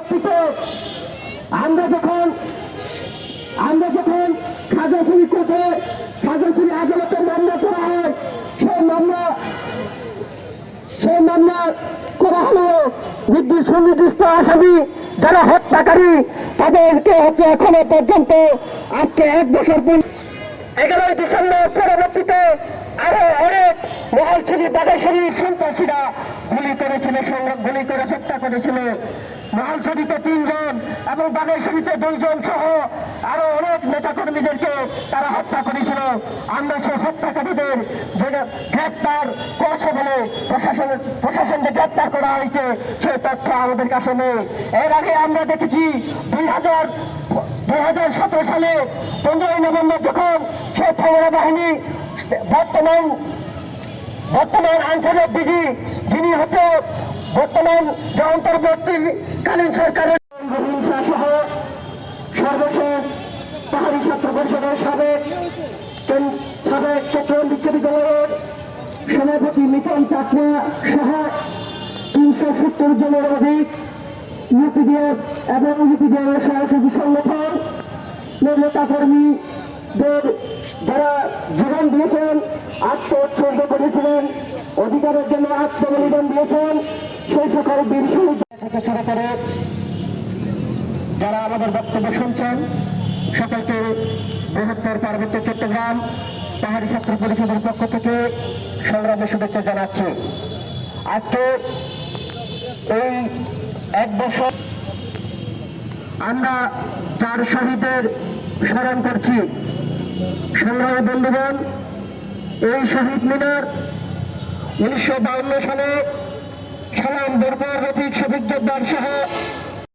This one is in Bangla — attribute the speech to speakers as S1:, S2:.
S1: পরবর্তীতে আমরা যখন আমরা যখন খাগড়াছড়ি কোর্টে খাগড়াছড়ি আদালতে মামলা করা হয়, সেই মামলা সেই মামলা করা হলো নির্দিষ্ট সুনির্দিষ্ট আসামি যারা হত্যাকারী, তাদেরকে হচ্ছে এখনও পর্যন্ত আজকে এক বছর এগারোই ডিসেম্বর পরবর্তীতে আরও অনেক মহলছড়ি বাগেশ্বরী সন্ত্রাসীরা গুলি করেছিল গুলি করে হত্যা করেছিল। মহলছড়িতে তিনজন এবং বাগেশ্বরীতে দুইজন সহ আরও অনেক নেতাকর্মীদেরকে তারা হত্যা করেছিল। আমরা সেই হত্যাকারীদের গ্রেপ্তার করছে বলে প্রশাসন প্রশাসন যে গ্রেপ্তার করা হয়েছে, সেই তথ্য আমাদের কাছে নেই। এর আগে আমরা দেখেছি দুই হাজার দুই হাজার সতেরো সালে পনেরোই নভেম্বর যখন সেই থানা বাহিনী বর্তমান বর্তমান আনসারের ডিজি যিনি হচ্ছে বর্তমান যে অন্তর্বর্তীকালীন সরকারের হিংসা সহ সর্বশেষ পাহাড়ি ছাত্র পরিষদের সাবেক সাবেক চট্টগ্রাম বিশ্ববিদ্যালয়ের সভাপতি মিতন চাকমা সহ তিনশো সত্তর জনের অধিক ইউপিডিএফ এবং ইউপিডিএফ সহযোগী সংগঠন নেতা কর্মীদের যারা জীবন দিয়েছেন, আত্মোৎসর্গ করেছিলেন, অধিকারের জন্য আত্মবলিদান দিয়েছেন সেই সকল বীর শহীদ থেকে শুরু করে যারা আমাদের বক্তব্য শুনছেন, সকলকে বৃহত্তর পার্বত্য চট্টগ্রাম পাহাড়ি ছাত্র পরিষদের পক্ষ থেকে সংগ্রামের শুভেচ্ছা জানাচ্ছি। আজকে এই এক বছর আমরা চার শহীদের স্মরণ করছি। সংগ্রামী বন্ধুগণ, এই শহীদ মিনার উনিশশো সালে সালাম বরকর রফিক শফিক সহ